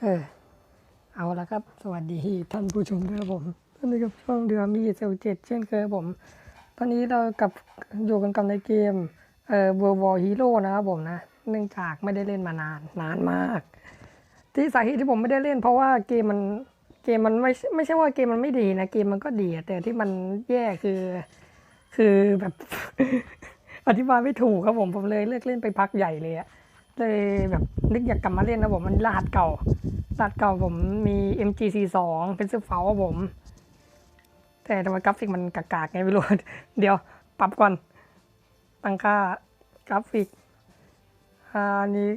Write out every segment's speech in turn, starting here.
เออ เอาละครับ สวัสดีท่านผู้ชมด้วยครับผมตอนนี้กับช่องเดือมีเซลเจ็ดเช่นเคยครับผม ตอนนี้เรากับอยู่กันกับในเกม เอ่อ World War Hero นะครับผมนะ เนื่องจากไม่ได้เล่นมานานนานมาก ที่สาเหตุที่ผมไม่ได้เล่น เพราะว่าเกมมันเกมมันไม่ไม่ใช่ว่าเกมมันไม่ดีนะเกมมันก็ดีแต่ที่มันแย่คือ คือแบบ อธิบายไม่ถูกครับผมผมเลยเลิกเล่นไปพักใหญ่เลยอะ เลยแบบนึกอยากกลับมาเล่นนะผมมันรหัสเก่ารหัสเก่าผมมี MGC2 เป็นซื้อเฟลครับผม แต่ทำไมกราฟิกมันกากๆไงไม่รู้ เดี๋ยวปรับก่อน ตั้งค่ากราฟิกอันนี้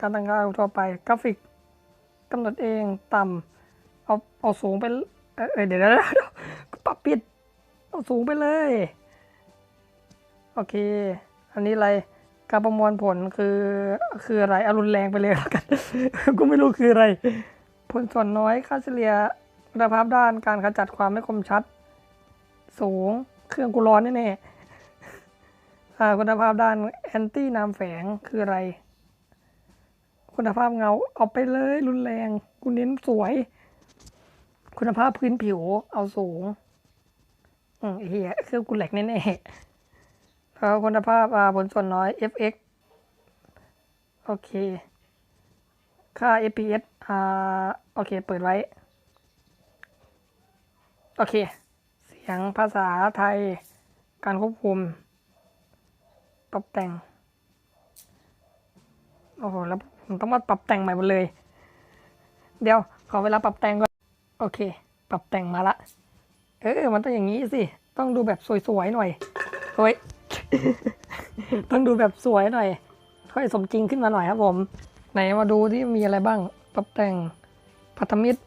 การตั้งค่าทั่วไปกราฟิกกำหนดเองต่ำเอาเอาสูงไปเออเดี๋ยวเดี๋ยวเดี๋ยวปรับปิดเอาสูงไปเลย โอเค อันนี้อะไร การประมวลผลคือคืออะไรอารุนแรงไปเลยแล้วกันกูไม่รู้คืออะไร ผลส่วนน้อยค่าเฉลี่ยคุณภาพด้านการขจัดความไม่คมชัด สูงเครื่องกูร้อนแน่ๆอ่คุณภาพด้านแอนตี้น้ำแฝงคืออะไร คุณภาพเงาเอาไปเลยรุนแรงกูเน้นสวย คุณภาพพื้นผิวเอาสูง อืมเฮียเครื่องกูแหลกแน่ๆ แล้วคุณภาพอ่าผลส่วนน้อย fx โอเค ค่า fps อ่าโอเค เปิดไว้ โอเค เสียงภาษาไทย การควบคุม ปรับแต่ง โอ้โห แล้วผมต้องมาปรับแต่งใหม่หมดเลย เดี๋ยว ขอเวลาปรับแต่งก่อน โอเค ปรับแต่งมาละ เออ มันต้องอย่างนี้สิ ต้องดูแบบสวยๆหน่อย เฮ้ย ต้องดูแบบสวยหน่อย ค่อยสมจริงขึ้นมาหน่อยครับผม ไหนมาดูที่มีอะไรบ้างปรับแต่งพัฒมิตร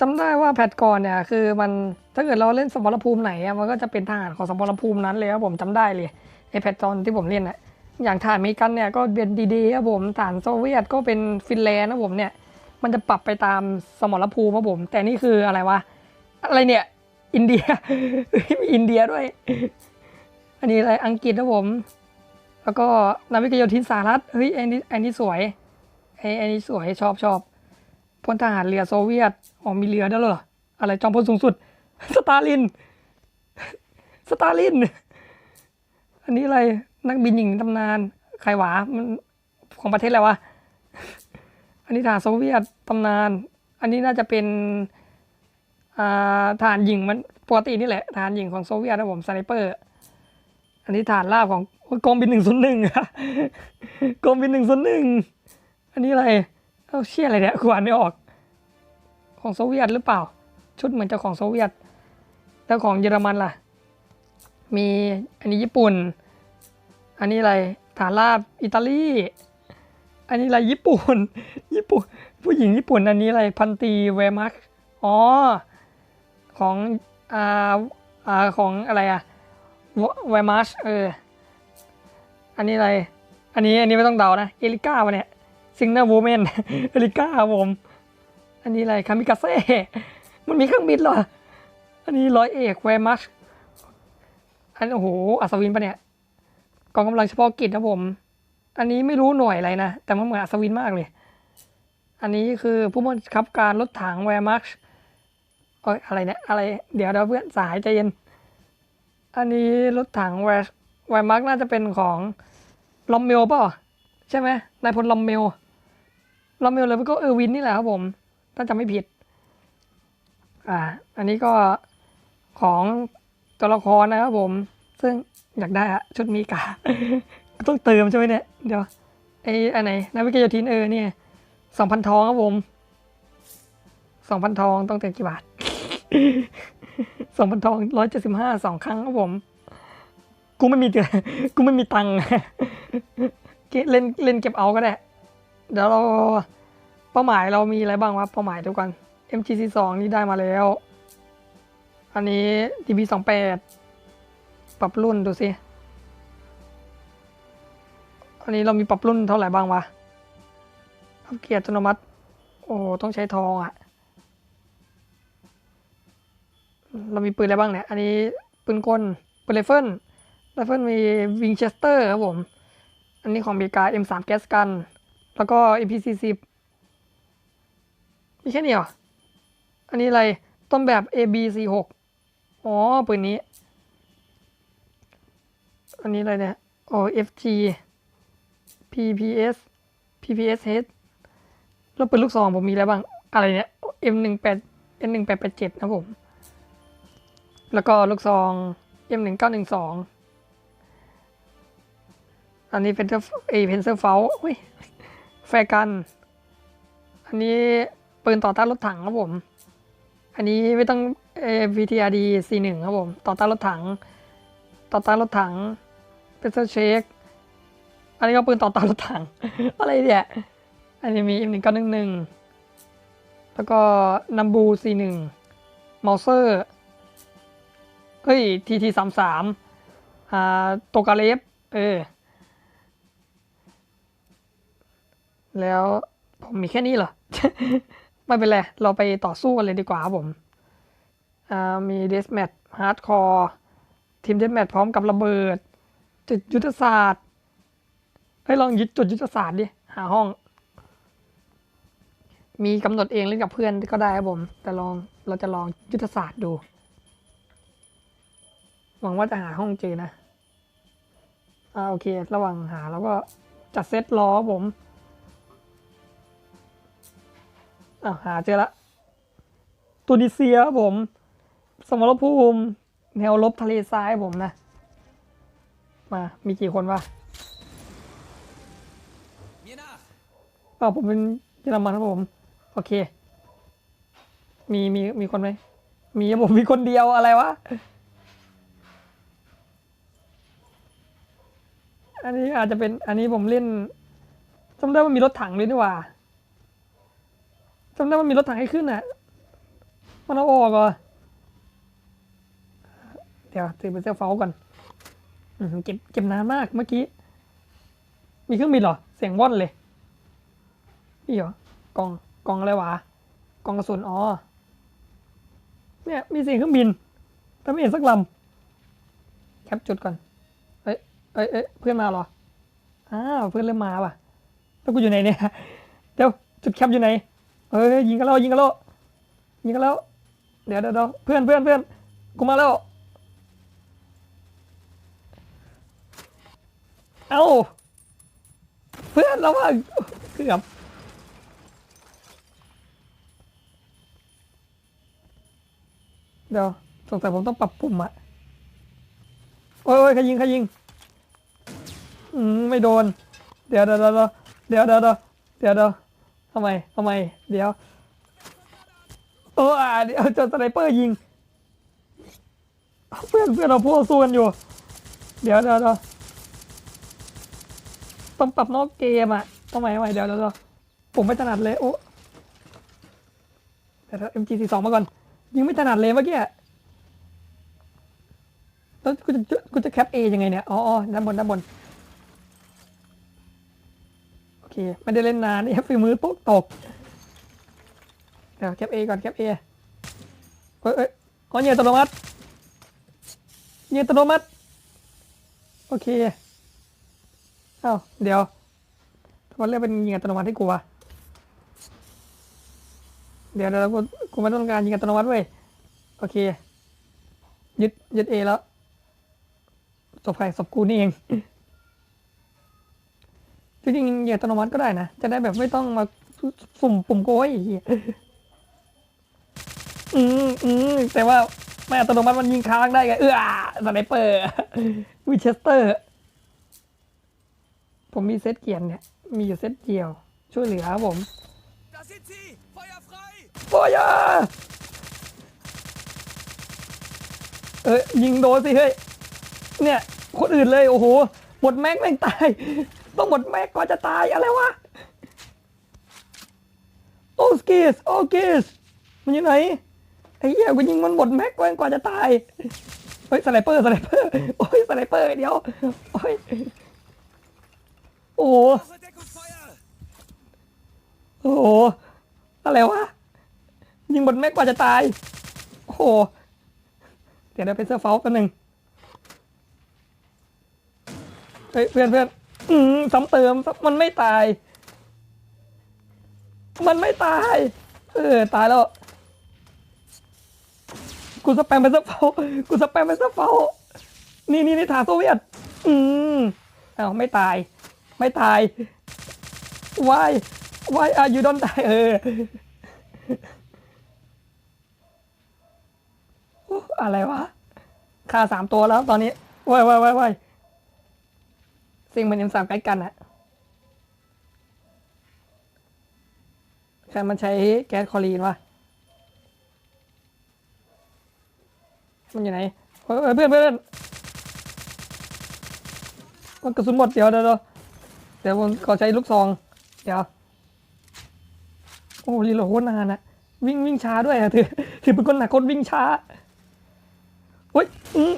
จำได้ว่าแพทก่อนเนี่ย คือมันถ้าเกิดเราเล่นสมรภูมิไหนอะมันก็จะเป็นทหารของสมรภูมินั้นเลยครับผมจำได้เลยไอแพทตอนที่ผมเล่นอะอย่างทหารอเมริกันเนี่ยก็เป็นดีๆครับผมทหารโซเวียตก็เป็นฟินแลนด์นะผมเนี่ย มันจะปรับไปตามสมรภูมิครับผม แต่นี่คืออะไรวะอะไรเนี่ย อินเดียมีอินเดียด้วย อันนี้อะไรอังกฤษนะผม แล้วก็นาวิกโยธินสหรัฐเฮ้ยอันนี้อันนี้สวยไอ้อันนี้สวยชอบชอบพลทหารเรือโซเวียตอ๋อมีเรือด้วยเหรออะไรจอมพลสูงสุด สตาลิน สตาลิน อันนี้อะไรนักบินหญิงตำนานใครหวามันของประเทศอะไรวะอันนี้ทหารโซเวียตตำนาน อันนี้น่าจะเป็นอ่าฐานหญิงมันปกตินี่แหละฐานหญิงของโซเวียตนะผมสไนเปอร์ อันนี้ฐานราบของกองบินหนึ่งศูนย์หนึ่งกองบินหนึ่งศูนย์หนึ่งอันนี้อะไรเอ้าเชี่ยอะไรเนี่ยกูอ่านไม่ออก ของโซเวียตหรือเปล่า ชุดเหมือนจะของโซเวียตแล้วของเยอรมันล่ะ มีอันนี้ญี่ปุ่น อันนี้อะไรฐานราบอิตาลีอันนี้อะไรญี่ปุ่น ญี่ปุ่น ผู้หญิงญี่ปุ่นอันนี้อะไรพันตีเวมักอ๋อของอ่าอ่าของอะไรอะ ไวมัสเออ อันนี้อะไร อันนี้อันนี้ไม่ต้องเดานะ เอลิก้าวะเนี่ยซิงเนอร์วูแมนเอลิก้าครับผม อันนี้อะไรคามิกาเซ่ มันมีเครื่องบินเหรอ อันนี้ร้อยเอกไวมัสอันโอ้โห อัศวินปะเนี่ย กองกำลังเฉพาะกิจนะผม อันนี้ไม่รู้หน่วยอะไรนะ แต่มันเหมือนอัศวินมากเลย อันนี้คือผู้บังคับการรถถังแวร์มักเอ้ยอะไรเนี่ย อะไร เดี๋ยวเดี๋ยวเพื่อนสายใจเย็น อันนี้รถถังแวร์แวร์กน่าจะเป็นของลอมเมลเปล่าใช่ไหมนายพลลอมเมลลอมเมลเลยก็เออร์วินนี่แหละครับผมถ้าจำไม่ผิด อ่า อันนี้ก็ของตัวละครนะครับผม ซึ่งอยากได้อะชุดมีกาต้องเติมใช่ไหมเนี่ย เดี๋ยวไอ้อันไหนนาวิกโยธินเออเนี่ยสองพันทองครับผมสองพันทองต้องเติมกี่บาท สองพันทองร้อยเจ็ดสิบห้าสองครั้งครับผม กูไม่มีเตือกูไม่มีตังค์เกเล่นเล่นเก็บเอาก็ได้ เดี๋ยวเราเป้าหมายเรามีอะไรบ้างวะเป้าหมายทุกกัน MGC สองนี่ได้มาแล้ว อันนี้ DB สองแปดปรับรุ่นดูสิอันนี้เรามีปรับรุ่นเท่าไหร่บ้างวะอัปเกรดอัตโนมัติ โอ้ต้องใช้ทองอะ่ะ เรามีปืนอะไรบ้างเนี่ย อันนี้ปืนกล ปืนไรเฟิลไรเฟิลมีวิงเชสเตอร์ครับผม อันนี้ของอเมริกา M3 แก๊สกัน แล้วก็ MP40 มีแค่นี้เหรอ อันนี้อะไร ต้นแบบ AB46 อ๋อ ปืนนี้ อันนี้อะไรเนี่ย โอ้ FG PPS PPSH แล้วปืนลูกซองผมมีอะไรบ้าง อะไรเนี่ย M18 M1887 นะผม แล้วก็ลูกซอง M1912 อันนี้เป็นเซอร์เอเพนเซอร์เฟลแฟร์กัน อันนี้ปืนต่อต้านรถถังครับผม อันนี้ไม่ต้องเอ VTRD C1 ครับผม ต่อต้านรถถัง ต่อต้านรถถังเป็นเซอร์เชคอันนี้ก็ปืนต่อต้านรถถัง อะไรเนี่ย อันนี้มี M1911 แล้วก็นัมบู C1 เมาเซอร์ เฮ้ย TT33 อ่าโตกาเลฟเออ แล้วผมมีแค่นี้เหรอ ไม่เป็นไร เราไปต่อสู้กันเลยดีกว่าผมอ่ามีเดสแมทฮาร์ดคอร์ทีมเดสแมทพร้อมกับระเบิด จุดยุทธศาสตร์เฮ้ยลองยึดจุดยุทธศาสตร์ดิ หาห้อง มีกำหนดเองเล่นกับเพื่อนก็ได้ครับผม แต่ลองเราจะลองยุทธศาสตร์ดู หวังว่าจะหาห้องเจอนะอ่าโอเค ระหว่างหาแล้วก็จัดเซตรอผมอ่าหาเจอละตูนิเซียครับผม สมรภูมิ แนวรบทะเลทรายผมนะ มา มีกี่คนวะอ๋อผมเป็นเยอรมันครับผม โอเค มีมีมีคนไหม มีผมมีคนเดียวอะไรวะ อันนี้อาจจะเป็นอันนี้ผมเล่นจำได้ว่ามีรถถังด้วยนี่ว่าจำได้ว่ามีรถถังให้ขึ้นอะ มันเอาออกเหรอเดี๋ยวถือเป็นเซลเฟลก่อนเก็บเก็บนานมากเมื่อกี้ มีเครื่องบินเหรอ เสียงว่อนเลย นี่เหรอกล่องกล่องอะไรวะกล่องกระสุนอ๋อเนี่ยมีเสียงเครื่องบินแต่ไม่เห็นสักลำแคปจุดก่อน เอ้ยเอ้ยเพื่อนมาเหรออ้าวเพื่อนเริ่มมาว่ะแล้วกูอยู่ไหนเนี่ยเดี๋ยวจุดแคปอยู่ไหนเอ้ยยิงกันแล้วยิงกันแล้วยิงกันแล้วเดี๋ยวเดี๋ยวเพื่อนเพื่อนเพื่อนกูมาแล้วเอ้าเพื่อนเราว่าเกือบเดี๋ยวสงสัยผมต้องปรับปุ่มอะโอ้ยโอ้ยใครยิงใครยิง อืมไม่โดนเดี๋ยวเดี๋ยวเดี๋ยวเดี๋ยวเดี๋ยวเดี๋ยวทำไมทำไม เดี๋ยวเออเดี๋ยวจนสไนเปอร์ยิง เพื่อนเพื่อนเราพวกสู้กันอยู่ เดี๋ยวเดี๋ยวเดี๋ยวต้องปรับนอกเกมอะทำไมทำไมเดี๋ยวเดี๋ยวผมไม่ถนัดเลยโอ้เดี๋ยวเอ็มจีสี่สองมาก่อน ยิงไม่ถนัดเลยเมื่อกี้แล้วกูจะกูจะแคปเอยังไงเนี่ย อ๋อด้านบนด้านบน เค ไม่ได้เล่นนานเนี่ยฝีมือตกตก เดี๋ยวแคปเอก่อนแคปเอเอ้ยเอ้ยอ๋อเนี่ยอัตโนมัติเนี่ยอัตโนมัติ โอเค เอ้า เดี๋ยวทำไมเรียกเป็นยิงอัตโนมัติให้กูวะเดี๋ยวเดี๋ยวกูกูไม่ต้องการยิงอัตโนมัติเว้ย โอเค ยึดยึดเอแล้วศพใครศพกูนี่เอง จริงๆยิงอัตโนมัติก็ได้นะ จะได้แบบไม่ต้องมาสุ่มปุ่มโกยไอ้เหี้ยอืมอืมแต่ว่าไม่อัตโนมัติมันยิงค้างได้ไง เออสไนเปอร์วิเชสเตอร์ ผมมีเซตเกียร์เนี่ย มีอยู่เซตเดียว ช่วยเหลือครับผม Da sind sie! Feuer frei! โอ้ยาเอ้ยยิงโดนสิเฮ้ย เนี่ย คนอื่นเลย โอ้โห หมดแม็กแม่งตาย ต้องหมดแม็กก่อนจะตายอะไรวะโอสกิสโอกิสมันอยู่ไหนไอ้เหี้ยกูยิงมันหมดแม็กแม่งก่อนจะตายเฮ้ยสไนเปอร์สไนเปอร์โอ้ยสไนเปอร์เดี๋ยวโอ้ยโอ้โหโอ้โหอะไรวะยิงบนแม็กกว่าจะตายโอ้โหเดี๋ยวเดี๋ยวเป็นเสื้อเฟลกันหนึ่งเฮ้ยเพื่อนเพื่อน อืมซ้ำเติมมันไม่ตาย มันไม่ตาย เออ ตายแล้ว กูสแปมไปสักเฝ้ากูสแปมไปสักเฝ้านี่นี่นี่ฐาโซเวียต อืมอ้าวไม่ตาย ไม่ตาย why why are you don't die เออ อะไรวะ ฆ่าสามตัวแล้วตอนนี้วายวายวายวาย สิ่งมันยังสามใกล้กันอะใครมันใช้แก๊สคอรีนวะมันอยู่ไหนเฮ้ยเพื่อนเพื่อนมันกระสุนหมดเดี๋ยวเดี๋ยวเดี๋ยวผมขอใช้ลูกซอง เดี๋ยว โอ้รีโหลดโคตรนานอะวิ่งวิ่งช้าด้วยอะถือถือเป็นคนหนักคนวิ่งช้าเฮ้ยอืม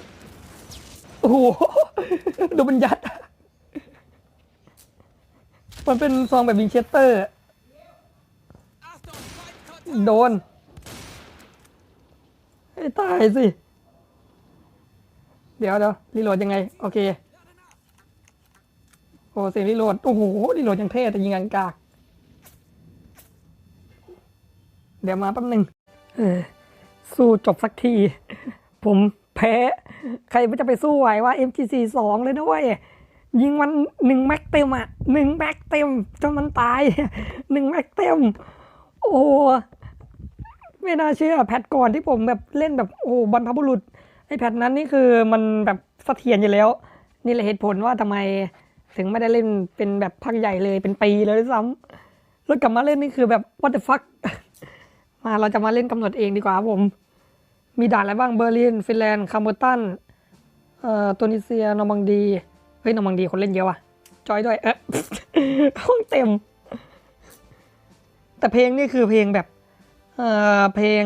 โอ้โหดูมันยัด มันเป็นซองแบบวิงเชสเตอร์ โดน ให้ตายสิ เดี๋ยวเดี๋ยวรีโหลดยังไง โอเค โอ้เสียงรีโหลด โอ้โห รีโหลดยังเท่แต่ยิงอังกาก เดี๋ยวมาแป๊บหนึ่งเออ สู้จบสักที ผมแพ้ ใครมันจะไปสู้ไหวว่า MGC สองเลยนะเว้ย ยิงมันหนึ่งแม็กเต็มอะหนึ่งแม็กเต็มจนมันตายหนึ่งแม็กเต็ม โอ้ไม่น่าเชื่อแพทก่อนที่ผมแบบเล่นแบบโอ้บรรพบุรุษไอ้แพทนั้นนี่คือมันแบบเสถียรอยู่แล้ว นี่แหละเหตุผลว่าทำไมถึงไม่ได้เล่นเป็นแบบพักใหญ่เลยเป็นปีเลยด้วยซ้ำแล้วกลับมาเล่นนี่คือแบบ what the fuck มาเราจะมาเล่นกำหนดเองดีกว่าผม มีด่านอะไรบ้างเบอร์ลิน ฟินแลนด์คัมเบอร์ตันเอ่อตูนิเซียนอร์มังดี ฮ้ยนอร์มังดีคนเล่นเยอะว่ะ จอยด้วย เอ๊ะห้องเต็ม แต่เพลงนี่คือเพลงแบบ เอ่อ เพลง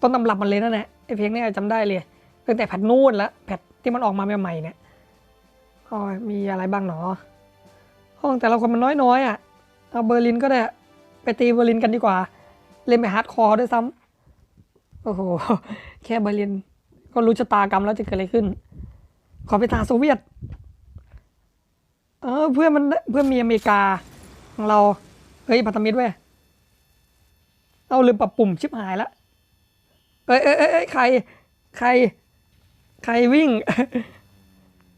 ต้นตำรับมันเลยนั่นแหละไอเพลงนี้จำได้เลยตั้งแต่แพทนู่นแล้วแพทที่มันออกมาใหม่ๆเนี่ยก็มีอะไรบ้างหนอ ห้องแต่ละคนมันน้อยๆอะ เอาเบอร์ลินก็ได้ ไปตีเบอร์ลินกันดีกว่า เล่นไปฮาร์ดคอร์ด้วยซ้ำโอ้โห แค่เบอร์ลิน ก็รู้ชะตากรรมแล้วจะเกิดอะไรขึ้น ขอไปทางโซเวียต เออเพื่อนมันเพื่อนมีอเมริกาของเรา เฮ้ยพันธมิตรเว้ยเอาลืมปรับปุ่มชิบหายละเอ้ยเอ้ยเอ้ยเอ้ยใคร ใคร ใครวิ่ง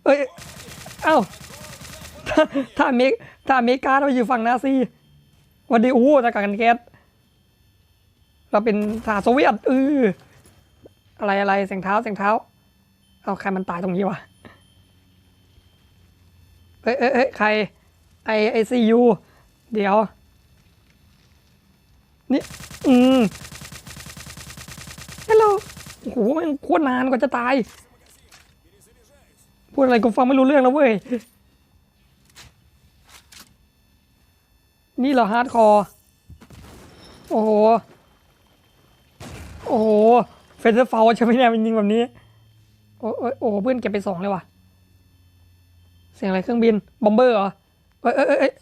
เอ้ยเอ้าถ้าถ้าเมริถ้าอเมริกาเราอยู่ฝั่งนาซีวันดีอู้ตะกันแก๊สเราเป็นทหารโซเวียตเอออะไรอะไรเสียงเท้าเสียงเท้า เอาใครมันตายตรงนี้วะ เอ้ยเอ้ยเอ้ยใครไอไอซียูเดี๋ยว นี่ อืมฮัลโหลโอ้โหมันโคตรนานกว่าจะตาย พูดอะไรกูฟังไม่รู้เรื่องแล้วเว้ย นี่เหรอฮาร์ดคอร์ โอ้โห โอ้โห เฟนเซอร์ฟาวใช่ไหมเนี่ยมันยิงแบบนี้ โอ้โอ้โอ้โหเพื่อนเก็บไปสองเลยว่ะ เสียงอะไรเครื่องบิน บอมเบอร์เหรอเอ้ยเอ้ยเอ้ยเอ้ย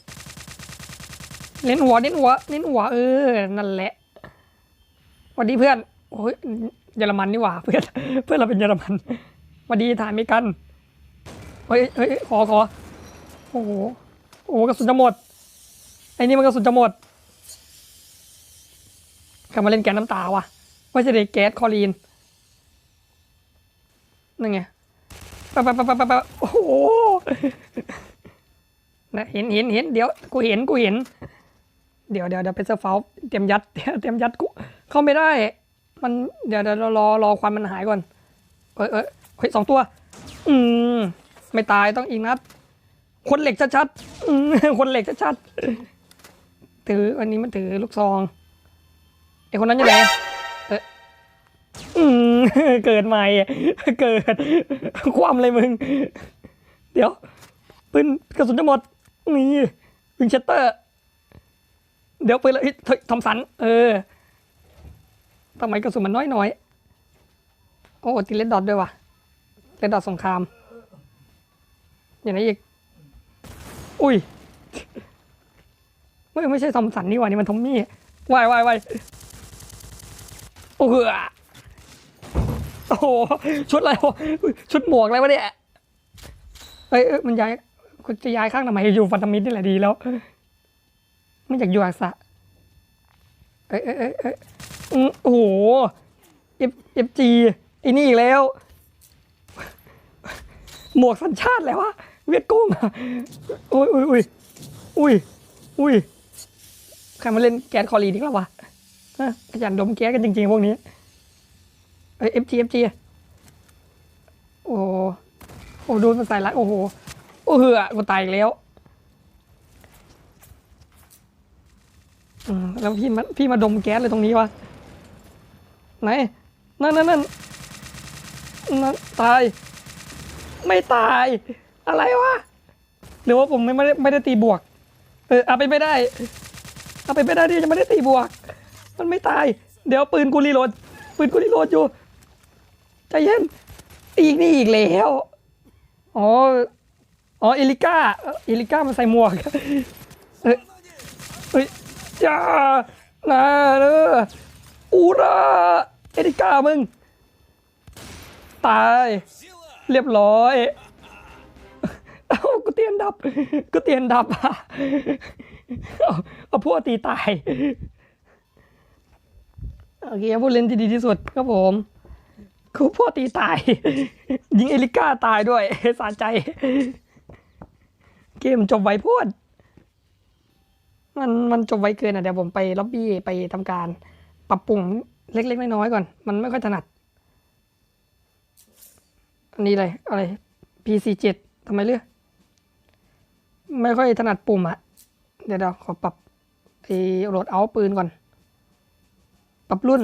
เน้นหัวเน้นหัวเน้นหัวเออ นั่นแหละสวัสดีเพื่อน โอ้ยเยอรมันนี่หว่าเพื่อน เพื่อนเราเป็นเยอรมันสวัสดีถ่ายไม่กันเฮ้ยเฮ้ยขอขอโอ้โห โอ้โหกระสุนจะหมด ไอ้นี่มันกระสุนจะหมดกลับมาเล่นแก๊สน้ำตาว่ะ ว่าจะได้แก๊สคอรีน นั่นไง ปะปะปะปะปะปะโอ้โหนะเห็นเห็นเห็นเดี๋ยวกูเห็นกูเห็น เดี๋ยวเดี๋ยวเดี๋ยวเป็นเซอร์เฟลเตรียมยัดเตรียมยัดกูเข้าไม่ได้ มันเดี๋ยวเดี๋ยวรอรอควันมันหายก่อน เอ้ยเอ้ยเฮ้ยสองตัว อืมไม่ตายต้องอีกนัดคนเหล็กชัดๆอืมคนเหล็กชัดๆถืออันนี้มันถือลูกซองไอคนนั้นยังไง อืมเกิดใหม่ เกิด ความเลยมึง เดี๋ยวปืนกระสุนจะหมด นี่วิงเชสเตอร์ เดี๋ยวปืนละเฮ้ยทอมสัน เออทำไมกระสุนมันน้อยน้อยๆโอ้ติเลนดอทด้วยว่ะเลนดอทสงคราม อย่างไรอีก อุ้ย ไม่ไม่ใช่ทอมสันนี่ว่านี่มันทอมมี่วายวายวายโอ้โห อ้โหชุดอะไรวะอุ๊ยชุดหมวกอะไรวะเนี่ยเอ้ยมันย้ายคุณจะย้ายข้างทำไมอยู่ฟันธมิตรนี่แหละดีแล้วไม่อยากอยู่อาสะเอ้ยเอ้ยเอ้ยเอ้ยโอ้โหเอฟเอฟจีไอ้นี่อีกแล้ว หมวกสัญชาติแล้ววะเวียดกุ้งอุ้ยอุ้ยอุ้ยอุ้ยอุ้ยใครมาเล่นแก๊สคอรีนอีกแล้ววะฮะขยันดมแก๊สกันจริงๆพวกนี้ เอ้ยเอฟจีเอฟจีโอ้โอ้โดนมันใส่ร้ายโอ้โห โอ้เหือกูตายอีกแล้วอืมแล้วพี่มาพี่มาดมแก๊สเลยตรงนี้วะไหนนั่นนั่นนั่นนั่นตาย ไม่ตาย อะไรวะหรือว่าผมไม่ไม่ได้ไม่ได้ตีบวก เออเอาไปไม่ได้ เอาไปไม่ได้ที่จะไม่ได้ตีบวก มันไม่ตาย เดี๋ยวปืนกูรีโหลดปืนกูรีโหลดอยู่ ใจเย็นอีกนี่อีกแล้วอ๋ออ๋อเอลิก้าเอลิก้ามาใส่หมวกเฮ้ยเฮ้ยจ้านะเน้ออูราเอลิก้ามึง ตาย เรียบร้อยเอากูเตียนดับกูเตียนดับอะเอาพวกตีตายโอเคพวกเล่นที่ดีที่สุดครับผม กูพวกตีตาย ยิงเอลิก้าตายด้วยสะใจ เกมจบไวโพดมันมันจบไวเกินอะเดี๋ยวผมไปล็อบบี้ไปทำการปรับปรุงเล็กๆน้อยๆก่อน มันไม่ค่อยถนัด อันนี้อะไรอะไร PC7 ทำไมเลือกไม่ค่อยถนัดปุ่มอะเดี๋ยวเดี๋ยวขอปรับไอ้โหลดเอาปืนก่อน ปรับรุ่น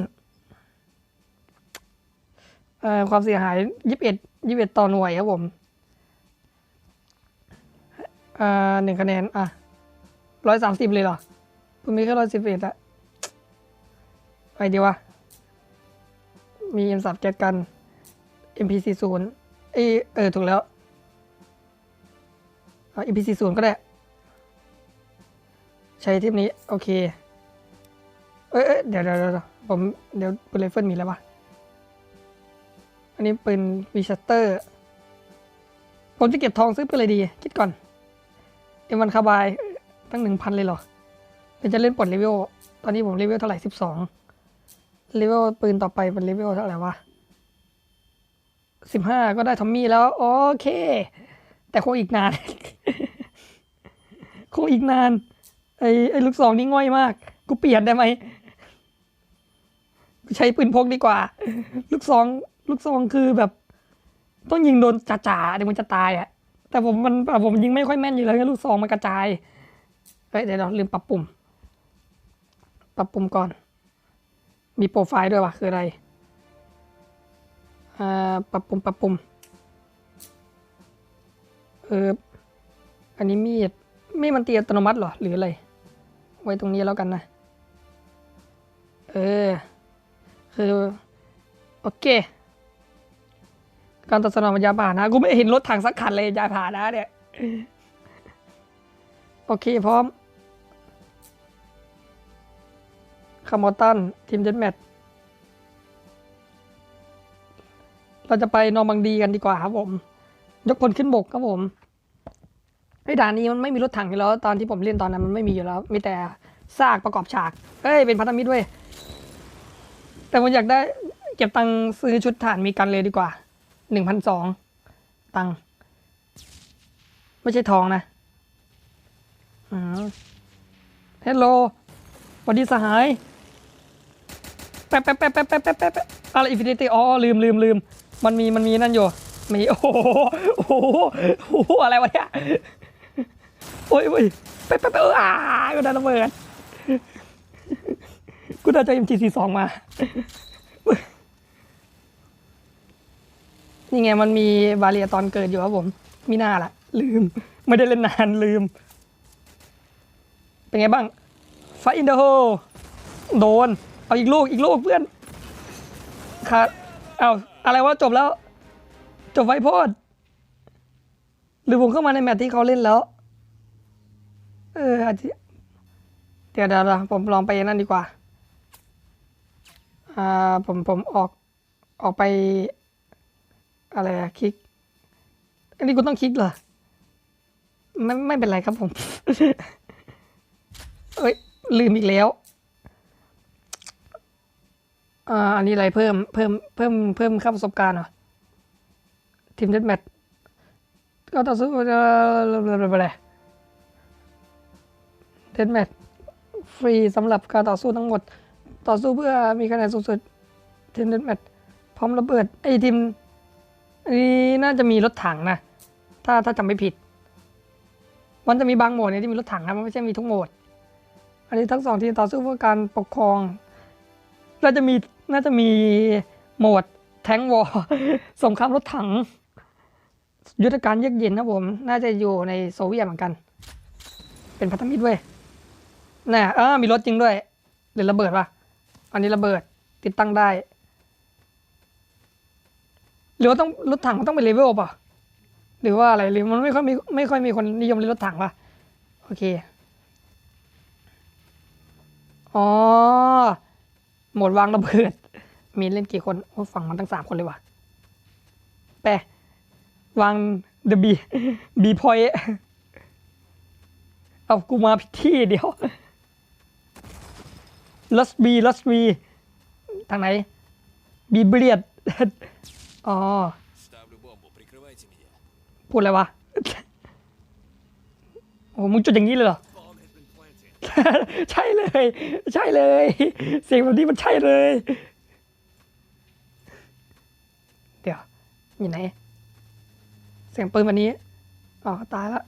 ความเสียหายยี่สิบเอ็ดยี่สิบเอ็ดต่อหน่วยครับผมหนึ่งคะแนน อะร้อยสามสิบเลยเหรอผมมีแค่ร้อยสิบเอ็ดอะไปดีวะ มี M สามเจ็ดกัน MP40 เอยเออ ถูกแล้วเอา MP40 ก็ได้ ใช้เทปนี้ โอเค เอ้ยเอ้ยเดี๋ยวเดี๋ยวเดี๋ยวผม เดี๋ยวปืนไรเฟิลมีแล้ววะ อันนี้ปืนวีชัตเตอร์ ผมจะเก็บทองซื้อปืนอะไรดี คิดก่อน เอ็มวันคาบาย ตั้งหนึ่งพันเลยเหรอเดี๋ยวจะเล่นปลดเลเวล ตอนนี้ผมเลเวลเท่าไหร่สิบสองเลเวลปืนต่อไปเป็นเลเวลเท่าไหร่วะสิบห้าก็ได้ทอมมี่แล้ว โอเค แต่คงอีกนาน คงอีกนาน ไอ้ไอ้ลูกซองนี่ง่อยมาก กูเปลี่ยนได้ไหมกูใช้ปืนพกดีกว่า ลูกซอง ลูกซองคือแบบ ต้องยิงโดนจ่าๆเดี๋ยวมันจะตายอะ่ะแต่ผมมันผมยิงไม่ค่อยแม่นอยู่แล้วลูกซองมันกระจายเฮ้ยเดี๋ยวเราลืมปรับปุ่ม ปรับปุ่มก่อน มีโปรไฟล์ด้วยวะคืออะไรอ่าปรับปุ่มปรับปุ่มเอออันนี้มีดมีดมันตีอัตโนมัติเหรอหรืออะไร ไว้ตรงนี้แล้วกันนะ เออ คือ โอเค การตัดสนองยาผ่านนะกูไม่เห็นรถถังสักคันเลยยาผ่านนะเนี่ยโอเคพร้อมคาร์มอตันทีมเจนแมทเราจะไปนอร์มังดีกันดีกว่าครับผม ยกพลขึ้นบกครับผมไอ้ด่านนี้มันไม่มีรถถังอยู่แล้วตอนที่ผมเล่นตอนนั้นมันไม่มีอยู่แล้ว มีแต่ซากประกอบฉากเอ้ยเป็นพันธมิตรด้วยแต่ผมอยากได้เก็บตังค์ซื้อชุดฐานมีกันเลยดีกว่า หนึ่งพันสองตังไม่ใช่ทองนะเฮลโลสวัสดีสหาย แป๊บแป๊บแป๊บแป๊บแป๊บแป๊บแป๊บอะไรอินฟินิตี้อ๋อลืมลืมลืมมันมีมันมีนั่นอยู่ มีโอ้โหโอ้โหอะไรวะเนี่ยโอ้ยโอ้ยแป๊บแป๊บแป๊อ่ากูได้ระเบิดกูได้จเอ็มจีซีสองมา นี่ไงมันมีบาเรียตอนเกิดอยู่ครับผม มีหน้าละลืม ไม่ได้เล่นนานลืม เป็นไงบ้างไฟอินเดอะโฮโดน เอาอีกลูกอีกลูกเพื่อนขาดเอาอะไรวะจบแล้ว จบไวโพดหรือผมเข้ามาในแมตที่เขาเล่นแล้ว เอออาจจะเดี๋ยวเดี๋ยวเดี๋ยวผมลองไปนั่นดีกว่า อ่าผมผมออกออกไป อะไรอะคลิก อันนี้กูต้องคลิกเหรอ ไม่ไม่เป็นไรครับผม เอ้ย ลืมอีกแล้วอ่าอันนี้อะไรเพิ่มเพิ่มเพิ่มเพิ่มค่าประสบการณ์เหรอทีมเดดแมทก็ต่อสู้อะไรเดดแมทฟรีสำหรับการต่อสู้ทั้งหมด ต่อสู้เพื่อมีคะแนนสูงสุดทีมเดดแมทพร้อมระเบิดไอทีม นนี้น่าจะมีรถถังนะ ถ้าถ้าจำไม่ผิด มันจะมีบางโหมดเนี่ยที่มีรถถังนะมันไม่ใช่มีทุกโหมด อันนี้ทั้งสองทีมต่อสู้เพื่อการปกครอง น่าจะมีน่าจะมีโหมดแทงวอสงครามรถถัง ยุทธการเยือกเย็นนะผม น่าจะอยู่ในโซเวียตเหมือนกัน เป็นพันธมิตรเว้ยน่ะเออมีรถจริงด้วยหรือระเบิดปะอันนี้ระเบิดติดตั้งได้ หรือว่าต้องรถถังมันต้องเป็นเลเวลป่ะหรือว่าอะไรหรือมันไม่ค่อยมีไม่ค่อยมีคนนิยมเล่นรถถังป่ะโอเคอ๋อโหมดวางระเบิด มีเล่นกี่คนโอ้ฝั่งมันตั้งสามคนเลยว่ะแปะวาง the b b point เอากูมาผิดที่เดียว lost b lost b ทางไหน b เบียด พูดอะไรวะ โอ้มึงจุดอย่างนี้เลยเหรอ ใช่เลย ใช่เลย เสียงแบบนี้มันใช่เลย เดี๋ยวอยู่ไหน เสียงปืนวันนี้ อ๋อ ตายละ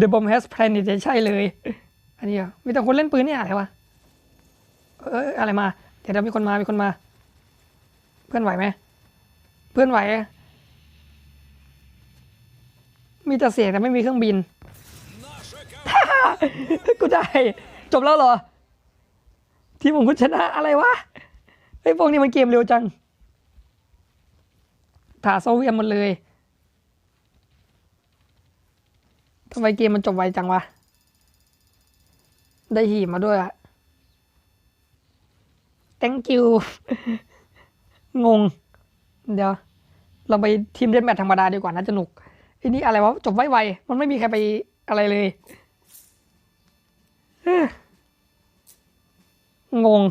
The bomb has planted ใช่เลย อันนี้อะมีแต่คนเล่นปืนเนี่ยอะไรวะ เอออะไรมา เดี๋ยวมีคนมา มีคนมา เพื่อนไหวไหม เพื่อนไหว มีแต่เสียงแต่ไม่มีเครื่องบิน กูได้ จบแล้วเหรอ ที่ผมคุณชนะอะไรวะ ไอ้พวกนี้มันเกมเร็วจังถ่าโซเวียมหมดเลยทำไมเกมมันจบไวจังวะ ได้หีมาด้วยอะ thank you งง เดี๋ยว เราไปทีมเดนแมทธรรมดาดีกว่าน่าจะหนุกอ้นี่อะไรวะ จบไวๆมันไม่มีใครไปอะไรเลย งง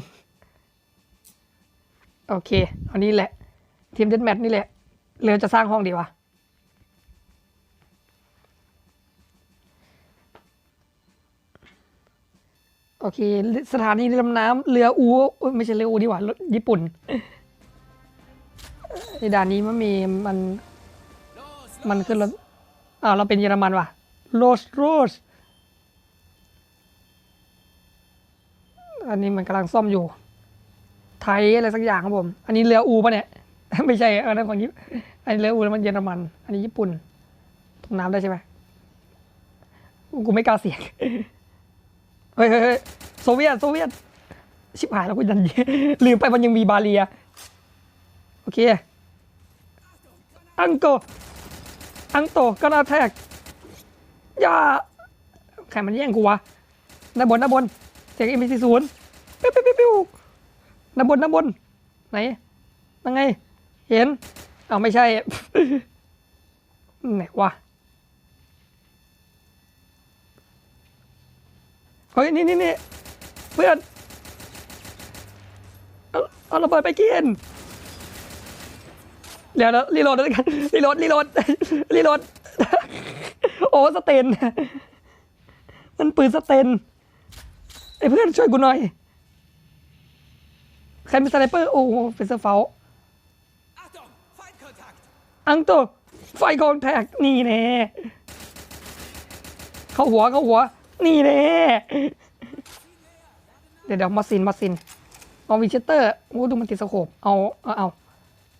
โอเค อันนี้แหละ ทีมเดนแมทนี่แหละเรือจะสร้างห้องดีวะโอเค สถานีดำน้ำเรืออูไม่ใช่เรืออูดีกว่าญี่ปุ่น ในด่านนี้มันมีมันมันขึ้นรถอ้าวเราเป็นเยอรมันว่ะโรสโรสอันนี้มันกำลังซ่อมอยู่ ไทยอะไรสักอย่างครับผม อันนี้เรืออูปะเนี่ย ไม่ใช่ออนั่นของญี่ปุ่นอันนี้เรืออูแล้วมันเยอรมัน อันนี้ญี่ปุ่นตกน้ำได้ใช่ไหมกูไม่กล้าเสี่ยงเฮ้ยเฮ้ยเฮ้ยโซเวียตโซเวียตชิบหายแล้วกูดันลืมไปมันยังมีบาเลีย โอเค อังโก อังโตก็นาแทกอย่าใครมันแย่งกูวะด้านบนด้านบนเสียงเอ็มซีศูนย์ปิ้วปิ้วปิ้วปิ้วด้านบนด้านบน ไหนยังไง เห็นเอาไม่ใช่ไหนวะเฮ้ยนี่นี่นี่เพื่อนเอาระเบิดไปกิน เดี๋ยวนะรีโหลดด้วยกันรีโหลดรีโหลดรีโหลดโอ้สเตนมันปืนสเตนไอ้เพื่อนช่วยกูหน่อยใครเป็นสไนเปอร์โอ้เป็นเซอร์เฟลอังโตไฟคอนแทกนี่แน่เข้าหัวเข้าหัว นี่แน่เดี๋ยวเดี๋ยวมาซินมาซินเอาวิเชสเตอร์โอ้ดูมันติดสโคปเอาเอาเอา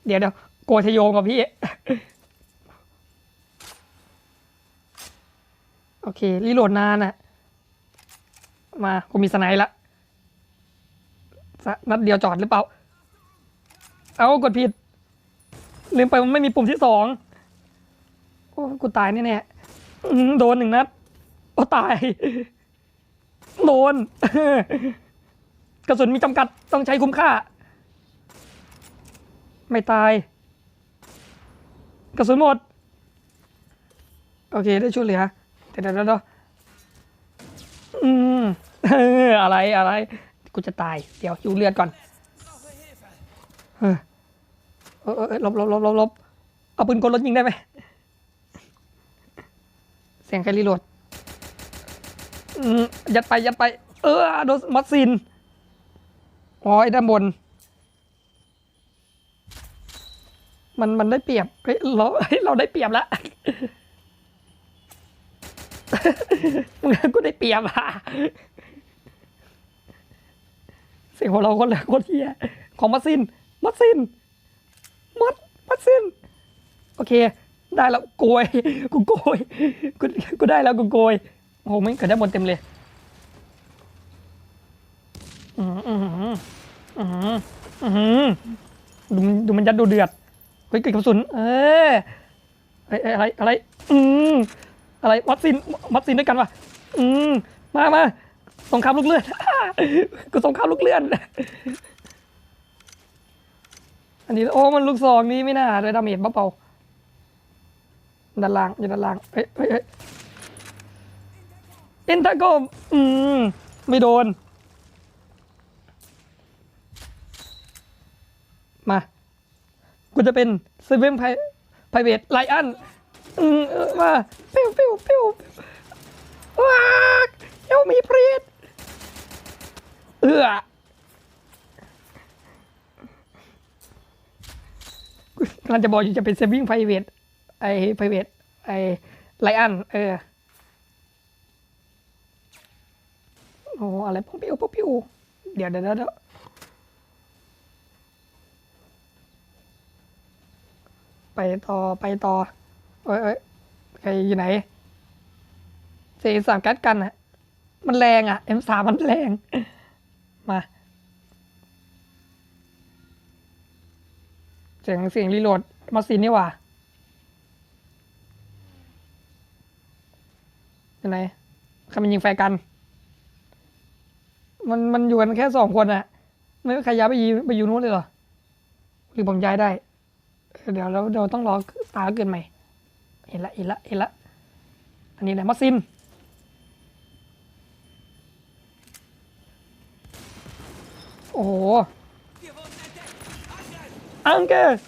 เดี๋ยวเดี๋ยว โกรธโยงกับพี่ โอเค รีโหลดนานอะมากูมีสไนด์ละนัดเดียวจอดหรือเปล่า เอากดผิด ลืมไปมันไม่มีปุ่มที่สองโอ้กูตายแน่ๆอื้อหือโดนหนึ่งนัดโอ้ตาย โดน กระสุนมีจำกัดต้องใช้คุ้มค่า ไม่ตาย กระสุนหมด โอเคได้ช่วยเหลือเดี๋ยวเดี๋ยวอืมออะไรอะไร กูจะตาย เดี๋ยวหิวเลือดก่อนเออเออเออเออลบลบลบลบลบเอาปืนกลรถยิงได้ไหมเสียงใครรีโหลดอืมยัดไปยัดไป เออโดนมัดซินอ๋อไอ้ด้านบน มันมันได้เปรียบเฮ้ยเราเฮ้ยเราได้เปรียบแล้วมึงกูได้เปรียบอะเสียงของเราคนละคนเฮียของมัดซิน มัดซิน มัดมัดซิน โอเค ได้แล้วโกยกูโกยกูกูได้แล้วกูโกยโอ้โหไม่งเกิดได้านบนเต็มเลยอืมอืมอืมอืมอืมดูมันดูมันยัดดูเดือด เฮ้ยเกิดกระสุน เออเอ้ยเอ้ยอะไรอะไร อืมอะไรมัดซินมัดซินด้วยกันวะอืมมามาสงครามลูกเลือดกูสงครามลูกเลือดอันนี้โอ้มันลูกซองนี้ไม่น่าเลยดาเมจเบาๆด้านล่างอยู่ด้านล่างเฮ้ยเฮ้ยเฮ้ยอินทาโกมอืมไม่โดน มา กูจะเป็นเซเว่นไพไพเวทไลอันอืมเออมาปิ้วปิ้วปิ้วว้าเอวมีพรีดเอือกูกำลังจะบอกอยู่จะเป็นเซวิ่งไพเวทไอไพเวทไอไลอันเออโอ้อะไรป๊อปปิ้วป๊อปปิ้วเดี๋ยวเดี๋ยวเดี๋ยว ไปต่อไปต่อ เอ้ยเอ้ยใครอยู่ไหนเสียสามกัดกันอะมันแรงอะเอ็มสามมันแรง มาเสียงเสียงรีโหลดมาซินนี่หว่าอยู่ไหนใครมันยิงแฟร์กัน มันมันอยู่กันแค่สองคนอะไม่มีใครย้ายไปยีไปอยู่นู้นเลยเหรอหรือผมย้ายได้ เดี๋ยวเราเดี๋ยวต้องรอตาเกินใหม่ เห็นละเห็นละเห็นละ อันนี้แหละมัสซินโอ้โห อังเกอร์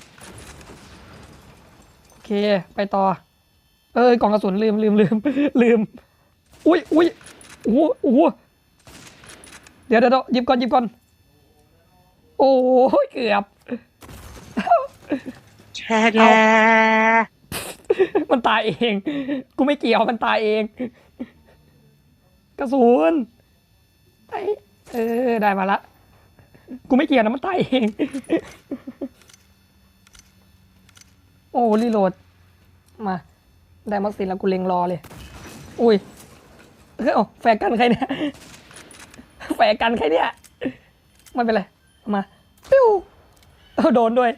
โอเค ไปต่อ เอ้ยกล่องกระสุนลืมลืมลืมลืม อุ้ยอุ้ยโอ้โหโอ้โหเดี๋ยวเดี๋ยวเดี๋ยวหยิบก่อนหยิบก่อน โอ้ยเกือบ แช่แกมันตายเอง กูไม่เกี่ยวมันตายเอง กระสุนไปเออ ได้มาละ กูไม่เกี่ยวนะมันตายเอง โอ้รีโหลด มา ได้มักซินแล้วกูเล็งรอเลย อุ้ยเฮ้ยเอาแฟร์กันใครเนี่ยแฟร์กันใครเนี่ย ไม่เป็นไรเอามา ปิ้วเอาโดนด้วย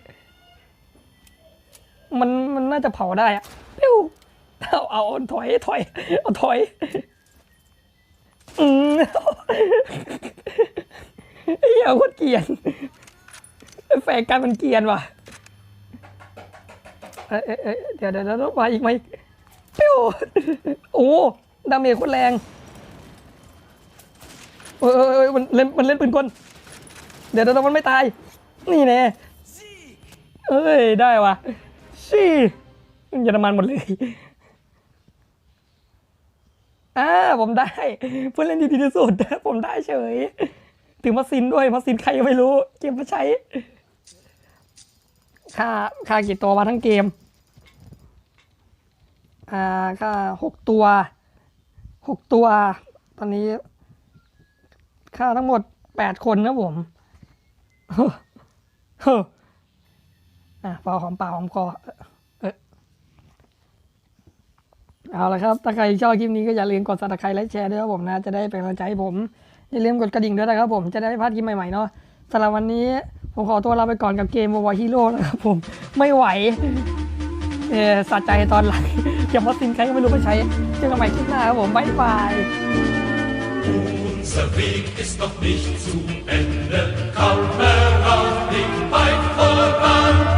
มันมันน่าจะเผาได้อะปิ้วเอาเอาถอยถอยเอาถอยอืมเฮียโคตรเกียนแฝงกันมันเกียนว่ะเอ้ยเอ้ยเดี๋ยวเดี๋ยวเดี๋ยวมาอีกไหมปิ้วโอ้ดาเมจโคตรแรงเอ้ยเอ้ยเอ้ยมันเล่นมันเล่นปืนกลเดี๋ยวเดี๋ยวมันไม่ตาย นี่แน่เอ้ย ได้ว่ะ ชี่เยอรมันหมดเลยอ่าผมได้ เพื่อนเล่นดีที่สุดผมได้เฉย ถึงมาซินด้วยมาซินใครไม่รู้ เกมมาใช้ค่าค่ากี่ตัวมาทั้งเกม อ่าค่าหกตัวหกตัว ตอนนี้ ค่าทั้งหมดแปดคนนะผมเฮ้อ อะเปล่าหอมปากหอมคอเออเออเอาละครับ ถ้าใครชอบคลิปนี้ก็อย่าลืมกดซับสไครต์และแชร์ด้วยครับผมนะ จะได้เป็นกำลังใจให้ผม อย่าลืมกดกระดิ่งด้วยนะครับผม จะได้ไม่พลาดคลิปใหม่ๆเนาะสำหรับวันนี้ผมขอตัวลาไปก่อนกับเกม War Hero นะครับผม ไม่ไหว เออสะใจตอนหลังเก็บวัคซีนใครก็ไม่รู้ไปใช้ เจอกันใหม่คลิปหน้าครับผม บ๊ายบาย Unser Weg ist noch nicht zu Ende, kaum herausblick weit voran.